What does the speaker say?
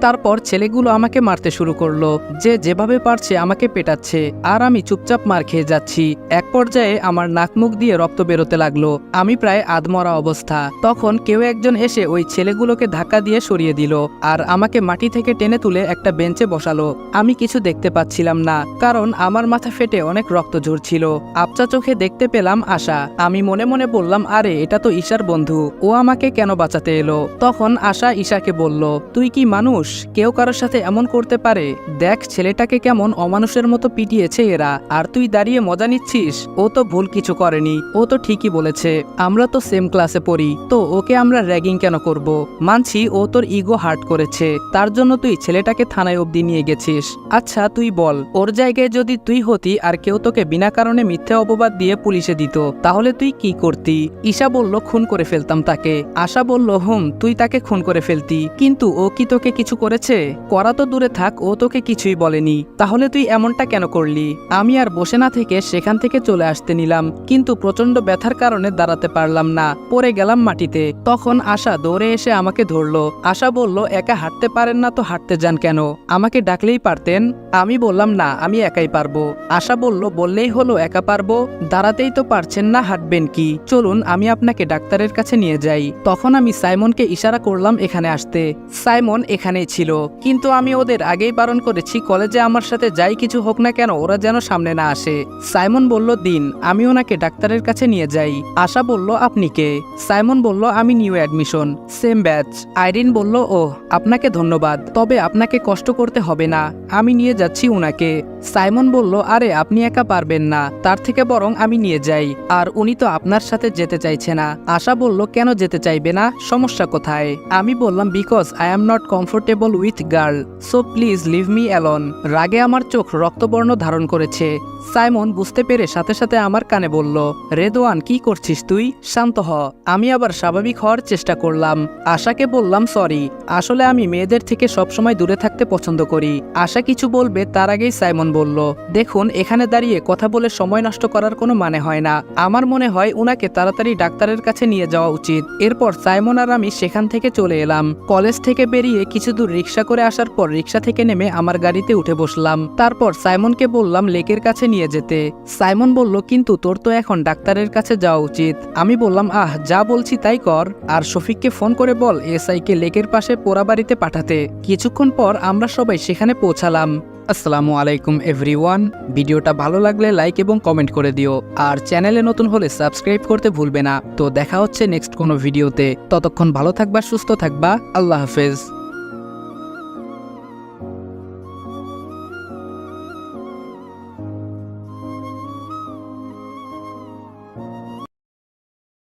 তারপর ছেলেগুলো আমাকে মারতে শুরু করল। যে যেভাবে পারছে আমাকে পেটাচ্ছে। আর আমি চুপচাপ মার খেয়ে যাচ্ছি। এক পর্যায়ে আমার নাক মুখ দিয়ে রক্ত বেরোতে লাগল। আমি প্রায় আধমরা অবস্থা। তখন কেউ একজন এসে ওই ছেলেগুলোকে ধাক্কা দিয়ে সরিয়ে দিল আর আমাকে মাটি থেকে টেনে তুলে একটা বেঞ্চে বসালো। আমি কিছু দেখতে পাচ্ছিলাম না, কারণ আমার মাথা ফেটে অনেক রক্ত ঝরছিল। আপচা চোখে দেখতে পেলাম আশা। আমি মনে মনে বললাম, আরে, এটা তো ঈশার বন্ধু। ও আমাকে কেন বাঁচাতে এলো? তখন আশা ঈশাকে বলল, তুই কি মানুষ? কেউ কারোর সাথে এমন করতে পারে, দেখ ছেলেটাকে কেমন অমানুষের মতো পিটিয়েছে এরা, আর তুই দাঁড়িয়ে মজা নিচ্ছিস। ও তো ভুল কিছু করেনি, ও তো ঠিকই বলেছে। আমরা তো সেম ক্লাসে পড়ি, তো ওকে আমরা র্যাগিং কেন করব? মানছি ও তোর ইগো হার্ট করেছে, তার জন্য তুই ছেলেটাকে থানায় অবধি নিয়ে গেছিস। আচ্ছা তুই বল, ওর জায়গায় যদি তুই হতি আর কেউ তোকে বিনা কারণে মিথ্যে অপবাদ দিয়ে পুলিশে দিত, তাহলে তুই কি করতি? ঈশা বলল, খুন করে ফেলতাম তাকে। আশা বলল, হুম, তুই তাকে খুন করে ফেলতি, কিন্তু ও কি তোকে কিছু করেছে। করা তো দূরে থাক, ও তোকে কিছুই বলেনি। তাহলে তুই এমনটা কেন করলি? আমি আর বসে না থেকে সেখান থেকে চলে আসতে নিলাম, কিন্তু প্রচণ্ড ব্যথার কারণে দাঁড়াতে পারলাম না। পড়ে গেলাম মাটিতে। তখন আশা দৌড়ে এসে আমাকে ধরলো। আশা বলল, একা হাঁটতে পারেন না তো হাঁটতে যান কেন? আমাকে ডাকলেই পারতেন? আমি বললাম, না, আমি একাই পারব। আশা বলল, বললেই হলো, একা পারব? দাঁড়াতেই তো পারছেন না, হাঁটবেন কি? চলুন, আমি আপনাকে ডাক্তারের কাছে নিয়ে যাই। তখন আমি সাইমনকে ইশারা করলাম এখানে আসতে। সাইমন এখানেই ছিল। কিন্তু আমি ওদের আগেই বারণ করেছি, কলেজে আমার সাথে যাই কিছু হোক না কেন, ওরা যেন সামনে না আসে। সাইমন বলল, দিন, আমি ওনাকে ডাক্তারের কাছে নিয়ে যাই। আশা বলল, আপনি কে? সাইমন বলল, আমি new admission. Same batch. Irene বলল ও আপনাকে ধন্যবাদ। তবে আপনাকে কষ্ট করতে হবে না। আমি নিয়ে যাচ্ছি উনাকে। সাইমন বলল, আরে, আপনি একা পারবেন না। তার থেকে বরং আমি নিয়ে যাই। আর উনি তো আপনার সাথে যেতে চাইছে না। আশা বলল, কেন যেতে চাইবে না? সমস্যা কোথায়? আমি বললাম because I am not comfortable with girl so please leave me alone রাগে আমার চোখ রক্তবর্ণ ধারণ করেছে। সাইমন বুঝতে পেরে সাথে সাথে আমার কানে বলল, রেদোয়ান, কি করছিস তুই? শান্ত হ। আমি আবার স্বাভাবিক হওয়ার চেষ্টা করলাম। আশাকে বললাম সরি আসলে আমি মেয়েদের থেকে সবসময় দূরে থাকতে পছন্দ করি। আশা কিছু বলবে, তার আগেই সাইমন বলল, দেখুন, এখানে দাঁড়িয়ে কথা বলে সময় নষ্ট করার কোনো মানে হয় না। আমার মনে হয় উনাকে তাড়াতাড়ি ডাক্তারের কাছে নিয়ে যাওয়া উচিত। এরপর সাইমন আর আমি সেখান থেকে চলে এলাম। কলেজ থেকে বেরিয়ে কিছু দূর রিক্সা করে আসার পর রিক্সা থেকে নেমে আমার গাড়িতে উঠে বসলাম। তারপর সাইমনকে বললাম, লেকের কাছে নিয়ে যেতে। সাইমন বলল, কিন্তু তোর তো এখন ডাক্তারের কাছে যাওয়া উচিত। আমি বললাম, আহ, যা বলছি তাই কর। আর শফিককে ফোন করে বল, এসআইকে লেকের পাশে পোড়াবাড়িতে পাঠাতে। কিছুক্ষণ পর আমরা সবাই সেখানে পৌঁছালাম। আসসালামু আলাইকুম এভরিওয়ান। ভিডিওটা ভালো লাগলে লাইক এবং কমেন্ট করে দিও। আর চ্যানেলে নতুন হলে সাবস্ক্রাইব করতে ভুলবে না। তো দেখা হচ্ছে নেক্সট কোনো ভিডিওতে। ততক্ষণ ভালো থাকবা, সুস্থ থাকবা। আল্লাহ হাফেজ।